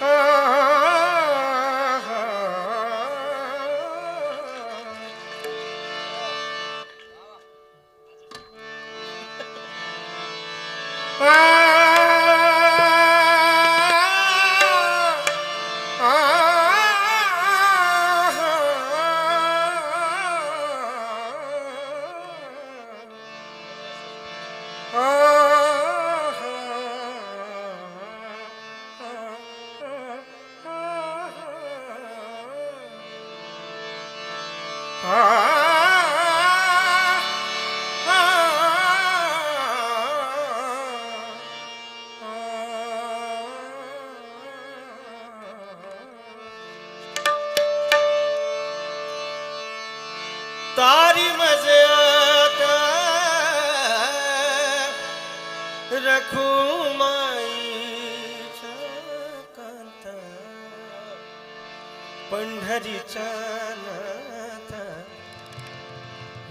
Hey! तारी मजे रखू कांता पंढरीचा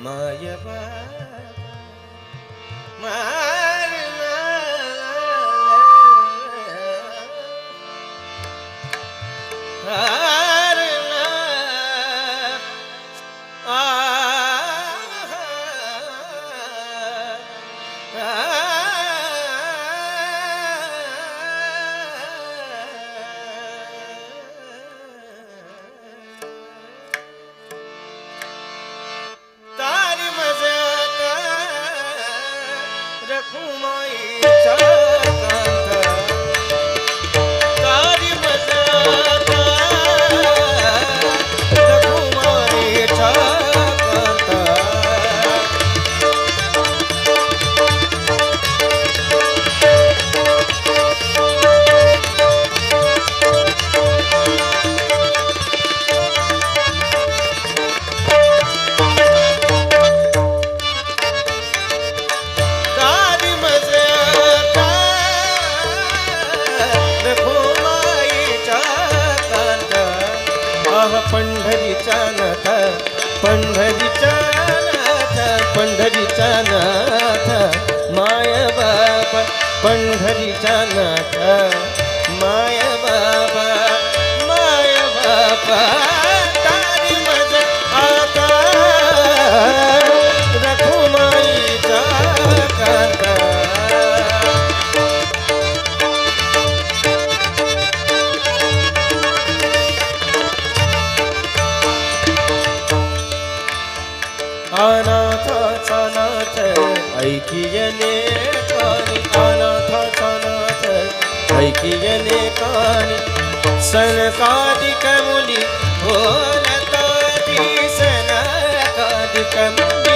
మాయవా? మా ખુમાઈ ચા पंढरीच्या नाथा. माय बाबा माय बाबा तारी मज आता. रखुमाईचा काका. अनाथाचा नाथ ऐकियने कथनात ऐकिय लेखानी सनकादिक मुनी बोलता दिसनकादिक मुनी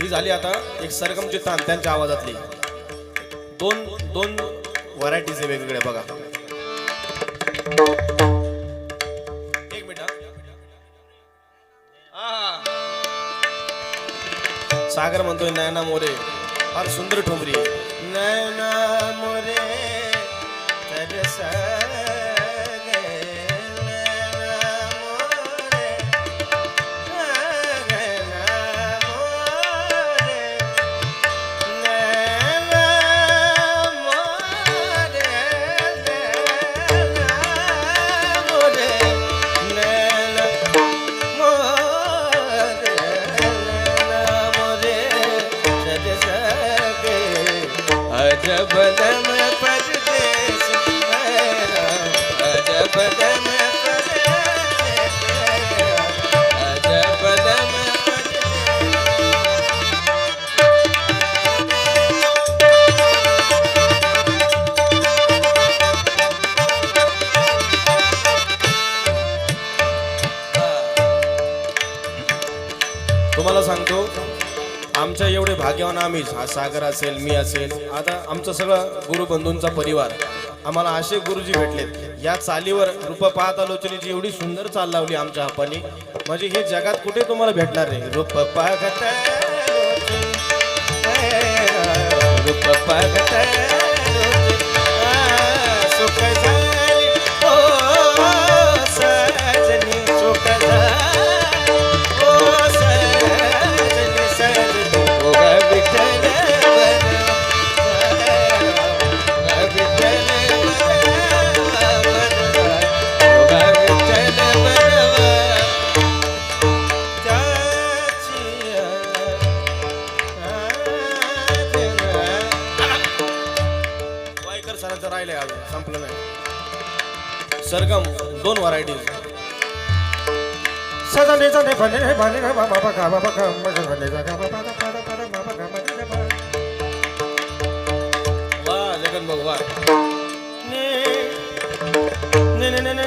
ही झाली आता एक सरगमची तान त्यांच्या आवाजातली. दोन दोन व्हरायटीज आहे वेगवेगळ्या बघा. एक मिनिट हा. सागर म्हणतोय नयना मोरे फार सुंदर ठोंबरी. नयना मोरे जबदन परदेश जबदन तुम्हाला सांगतो आमच्या एवढे भाग्यवान आम्हीच हा सागर असेल मी असेल आता आमचं सगळं गुरुबंधूंचा परिवार. आम्हाला असे गुरुजी भेटलेत. या चालीवर रूपा पाहत आलोचनेची एवढी सुंदर चाल लावली आमच्या आपानी म्हणजे हे जगात कुठे तुम्हाला भेटणार नाही. रूप पाहत रूप पाहत जने बने रे बने रे बाबा बाबा बाबा बाबा बने रे बाबा बाबा बाबा बाबा बाबा बाबा बने रे बाबा वा जगन भगवान ने ने ने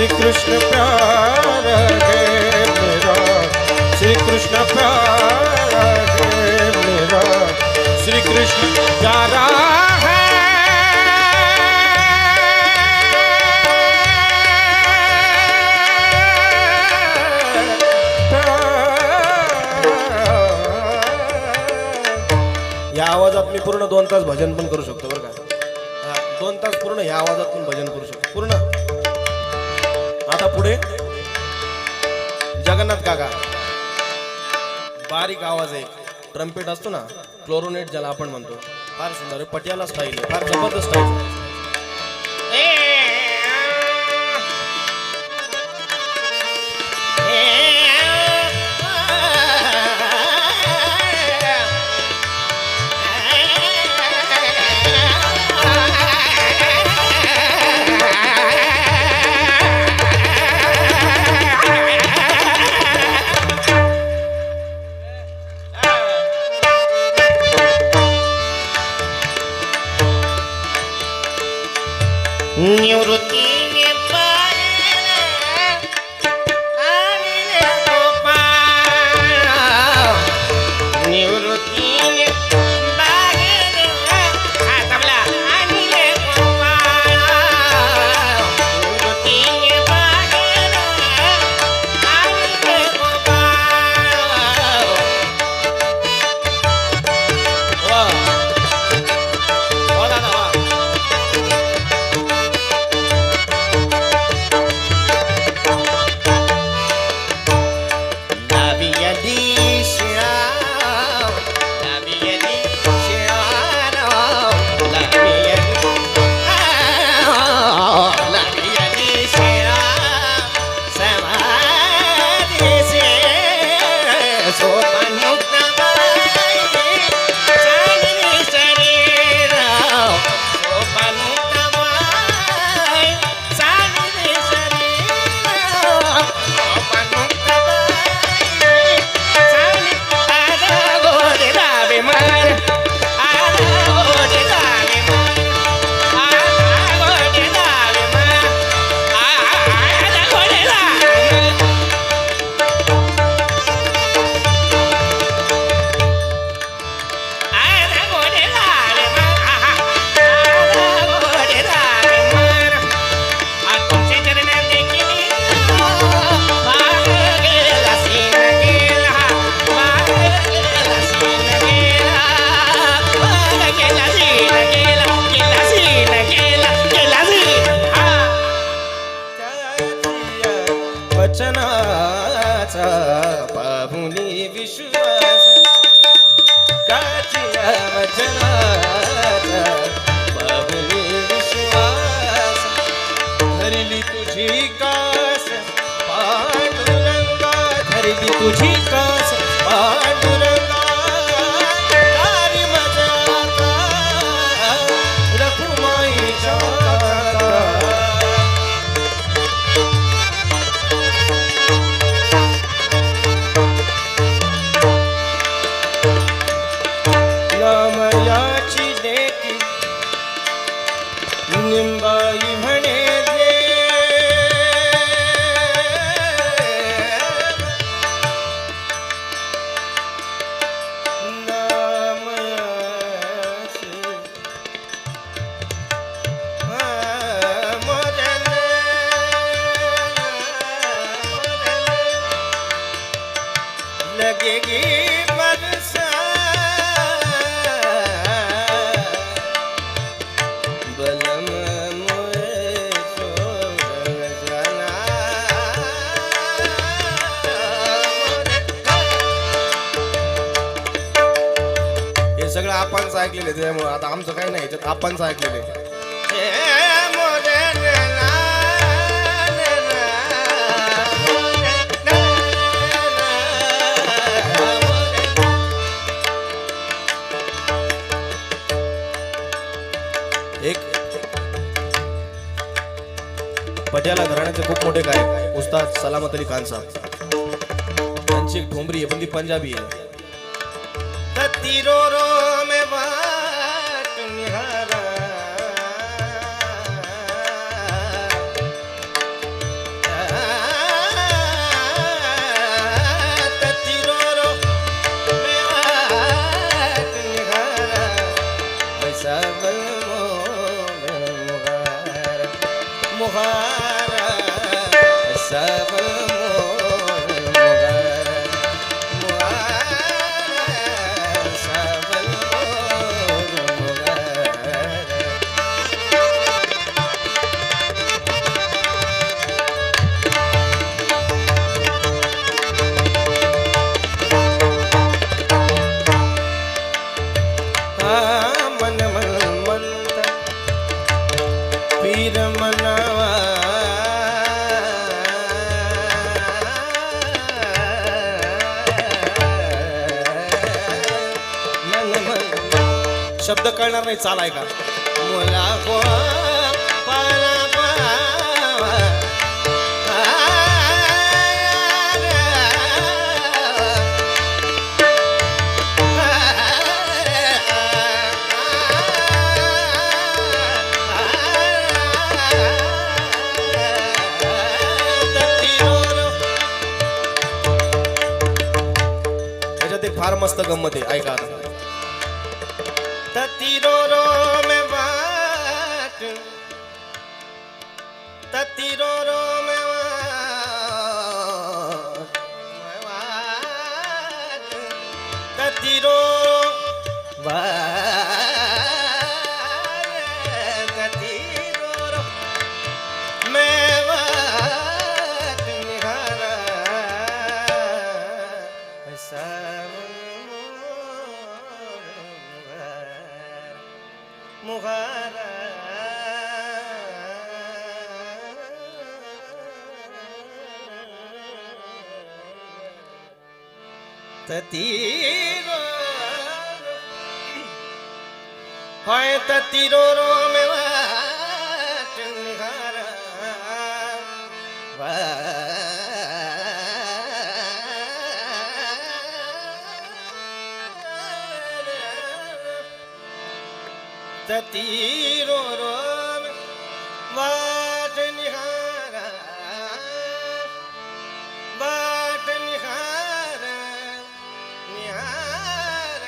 श्री कृष्ण प्यार है मेरा श्री कृष्ण प्यार है मेरा श्री कृष्ण प्यारा है या आवाजात मी पूर्ण दोन तास भजन पण करू शकतो बरं का दोन तास पूर्ण ह्या आवाजात बारीक आवाज आहे. ट्रम्पेट असतो ना क्लोरोनेट ज्याला आपण म्हणतो. फार सुंदर आहे पटियाला स्टाईल आहे फार जबरदस्त स्टाईल にょるき बाप्पांचं ऐकलेले एक पट्याला घराण्याचे खूप मोठे गायक उस्ताद सलामत अली खान साहेब. त्यांची एक ठोंबरी आहे पण ती पंजाबी आहे. रो रो नाही चालाय का? मुला फार मस्त गंमत आहे ऐका आता. સતીરો રોમ વાટ નિહારા વાટ નિહારા નિહારા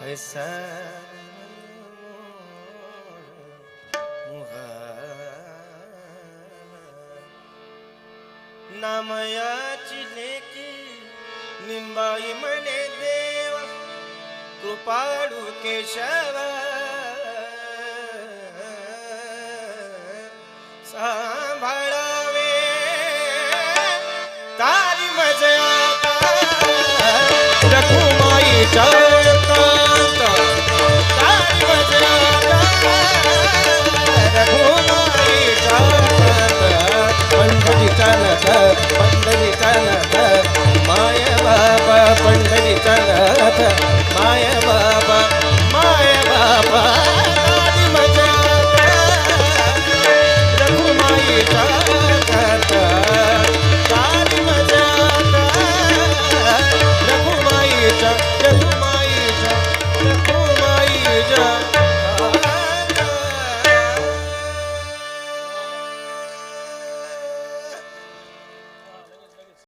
હૈસા नामयाची लेकी निंबाई म्हणे देव कृपाळू केशव. सांभाळावे तारी मजा रखुमाईच्या कांत तारी नथ पंढरीचा नथ माय बाबा पंढरीचा नथ माय बाबा माय बाबा